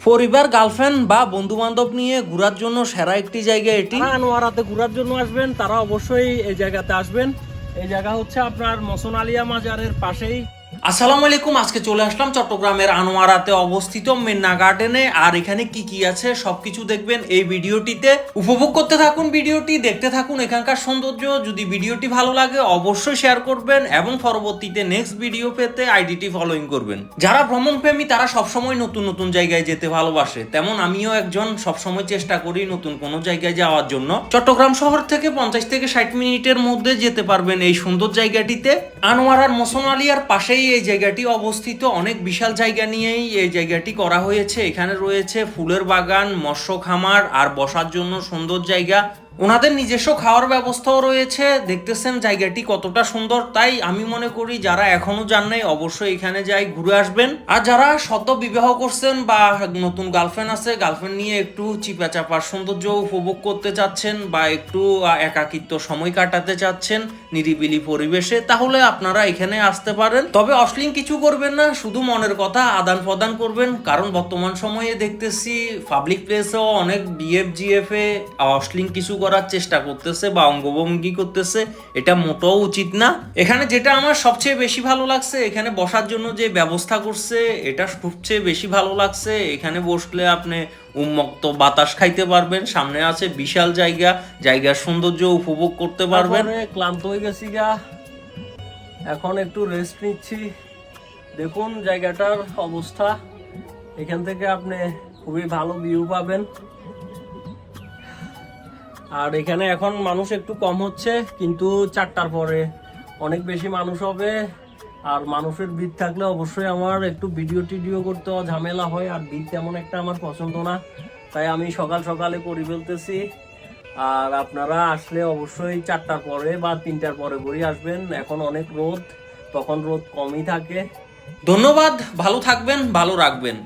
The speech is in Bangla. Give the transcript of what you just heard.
পরিবার গার্লফ্রেন্ড বা বন্ধু বান্ধব নিয়ে ঘোরার জন্য সেরা একটি জায়গা এটি। যারা আনোয়ারাতে ঘোরার জন্য আসবেন, তারা অবশ্যই এই জায়গাতে আসবেন। এই জায়গা হচ্ছে আপনার মসন আলিয়া মাজারের পাশেই আসসালামু আলাইকুম, আজকে চলে আসলাম চট্টগ্রামের আনোয়ারাতে অবস্থিত মেন্না গার্ডেনে। আর এখানে কি কি আছে সবকিছু দেখবেন এই ভিডিওটিতে। উপভোগ করতে থাকুন ভিডিওটি, দেখতে থাকুন এখানকার সৌন্দর্য। যদি ভিডিওটি ভালো লাগে, অবশ্যই শেয়ার করবেন এবং পরবর্তীতে নেক্সট ভিডিও পেতে আইডিটি ফলোইং করবেন। যারা ভ্রমণ প্রেমী তারা সবসময় নতুন নতুন জায়গায় যেতে ভালোবাসে। তেমন আমিও একজন সবসময় চেষ্টা করি নতুন কোনো জায়গায় যাওয়ার জন্য। চট্টগ্রাম শহর থেকে পঞ্চাশ থেকে ষাট মিনিটের মধ্যে যেতে পারবেন এই সুন্দর জায়গাটিতে। আনোয়ারার মোসন আলিয়ার পাশেই এই জায়গাটি অবস্থিত অনেক বিশাল জায়গা নিয়েই এই জায়গাটি করা হয়েছে। এখানে রয়েছে ফুলের বাগান মৎস্য খামার আর বসার জন্য সুন্দর জায়গা। ওনাদের নিজস্ব খাওয়ার ব্যবস্থাও রয়েছে, দেখতেছেন জায়গাটি কতটা সুন্দর, তাই আমি মনে করি যারা এখনও যান নাই, অবশ্যই এখানে যাই, ঘুরে আসবেন। আর যারা শত বিবাহ করছেন বা নতুন গার্লফ্রেন্ড আছে গার্লফ্রেন্ড নিয়ে একটু চিপা চাপার সৌন্দর্য উপভোগ করতে চাচ্ছেন বা একটু একাকিত্ব সময় কাটাতে চাচ্ছেন নিরিবিলি পরিবেশে, তাহলে আপনারা এখানে আসতে পারেন। তবে অশ্লীল কিছু করবেন না, শুধু মনের কথা আদান প্রদান করবেন, কারণ বর্তমান সময়ে দেখতেছি পাবলিক প্লেসেও অনেক বিএফ জিএফ এ অশ্লীল কিছু করার চেষ্টা করতেছে বা অঙ্গভঙ্গি করতেছে, এটা মোটেও উচিত না। এখানে যেটা আমার সবচেয়ে বেশি ভালো লাগছে, এখানে বসার জন্য যে ব্যবস্থা করছে, এটা সবচেয়ে বেশি ভালো লাগছে। এখানে বসলে আপনি উন্মুক্ত বাতাস খাইতে পারবেন, সামনে আছে বিশাল জায়গা, জায়গার সৌন্দর্য উপভোগ করতে পারবেন। ক্লান্ত হয়ে গেছি গা। এখন একটু রেস্ট নিচ্ছি। দেখুন জায়গাটার অবস্থা। এখান থেকে আপনি খুবই ভালো ভিউ পাবেন। আর এখানে এখন মানুষ একটু কম হচ্ছে, কিন্তু চারটার পরে অনেক বেশি মানুষ হবে। আর মানুষের ভিড় থাকলে অবশ্যই আমার একটু ভিডিও টিডিও করতে ঝামেলা হয়, আর ভিড় তেমন একটা আমার পছন্দ না। তাই আমি সকাল সকালে করে ফেলতেছি। আর আপনারা আসলে অবশ্যই চারটার পরে বা তিনটার পরে করে আসবেন। এখন অনেক রোদ, তখন রোদ কমই থাকে। ধন্যবাদ, ভালো থাকবেন, ভালো রাখবেন।